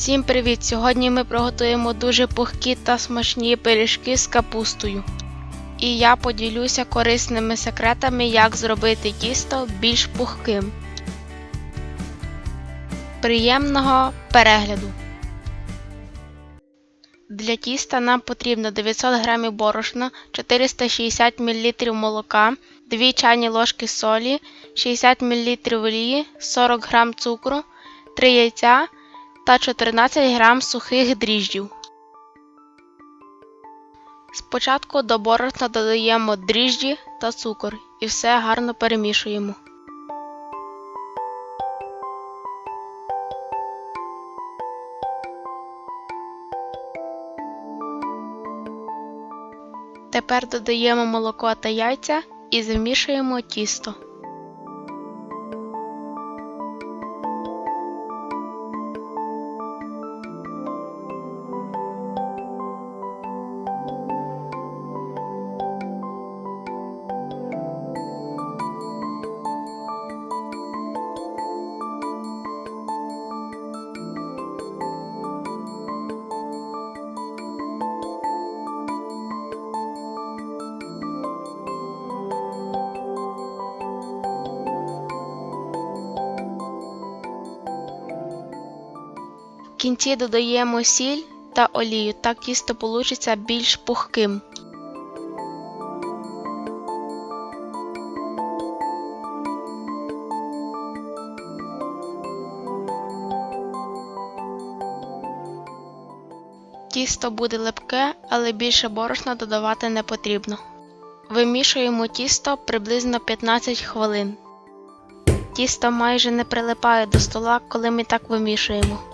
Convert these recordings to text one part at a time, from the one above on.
Всім привіт! Сьогодні ми приготуємо дуже пухкі та смачні пиріжки з капустою. І я поділюся корисними секретами, як зробити тісто більш пухким. Приємного перегляду! Для тіста нам потрібно 900 г борошна, 460 мл молока, 2 чайні ложки солі, 60 мл олії, 40 г цукру, 3 яйця та 14 г сухих дріжджів. Спочатку до борошна додаємо дріжджі та цукор і все гарно перемішуємо. Тепер додаємо молоко та яйця і замішуємо тісто. Кінці додаємо сіль та олію, так тісто получиться більш пухким. Тісто буде липке, але більше борошна додавати не потрібно. Вимішуємо тісто приблизно 15 хвилин. Тісто майже не прилипає до стола, коли ми так вимішуємо.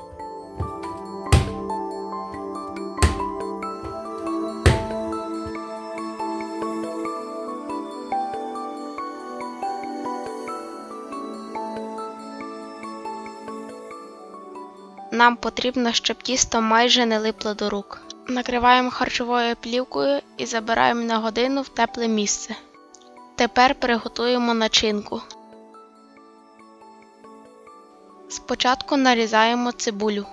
Нам потрібно, щоб тісто майже не липло до рук. Накриваємо харчовою плівкою і забираємо на годину в тепле місце. Тепер приготуємо начинку. Спочатку нарізаємо цибулю.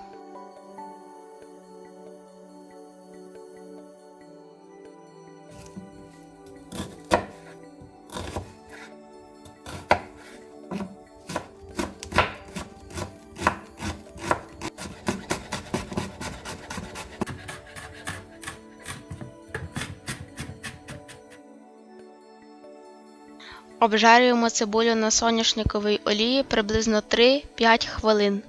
Обжарюємо цибулю на соняшниковій олії приблизно 3-5 хвилин.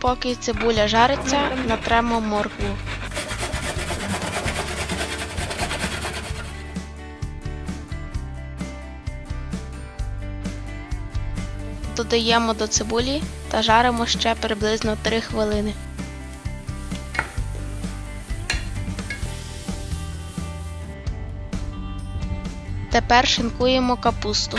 Поки цибуля жариться, натремо моркву. Додаємо до цибулі та жаримо ще приблизно 3 хвилини. Тепер шинкуємо капусту.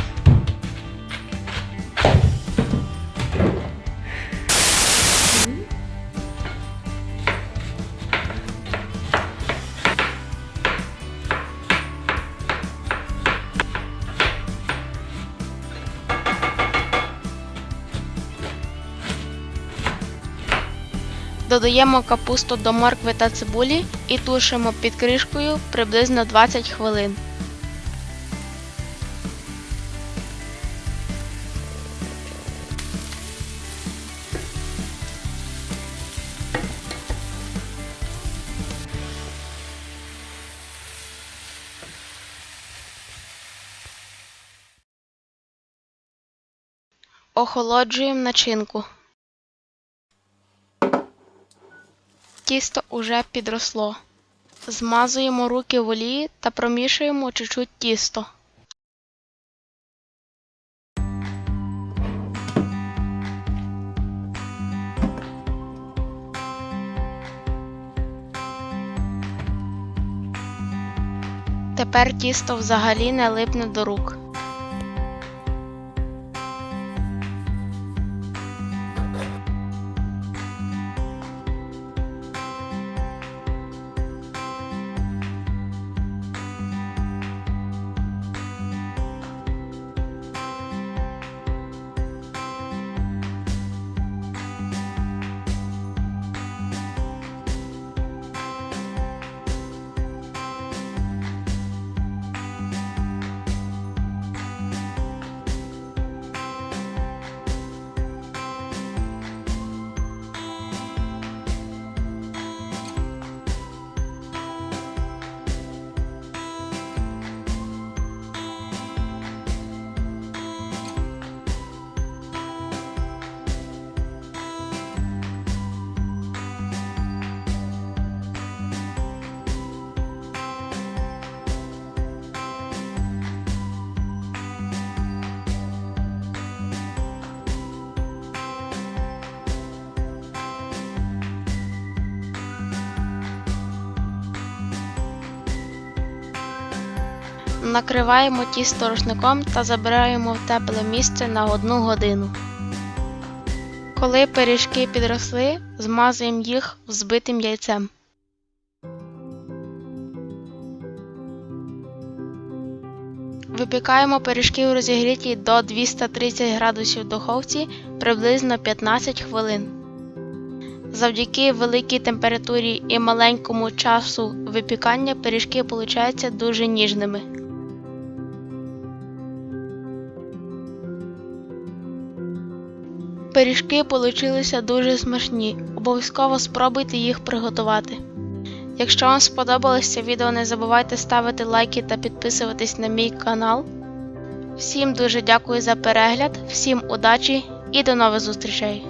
Додаємо капусту до моркви та цибулі і тушимо під кришкою приблизно 20 хвилин. Охолоджуємо начинку. Тісто уже підросло. Змазуємо руки в олії та промішуємо чуть-чуть тісто. Тепер тісто взагалі не липне до рук. Накриваємо тісто рушником та забираємо в тепле місце на 1 годину. Коли пиріжки підросли, змазуємо їх взбитим яйцем. Випікаємо пиріжки у розігрітій до 230 градусів духовці приблизно 15 хвилин. Завдяки великій температурі і маленькому часу випікання пиріжки получаються дуже ніжними. Пиріжки получилися дуже смачні. Обов'язково спробуйте їх приготувати. Якщо вам сподобалось це відео, не забувайте ставити лайки та підписуватись на мій канал. Всім дуже дякую за перегляд, всім удачі і до нових зустрічей!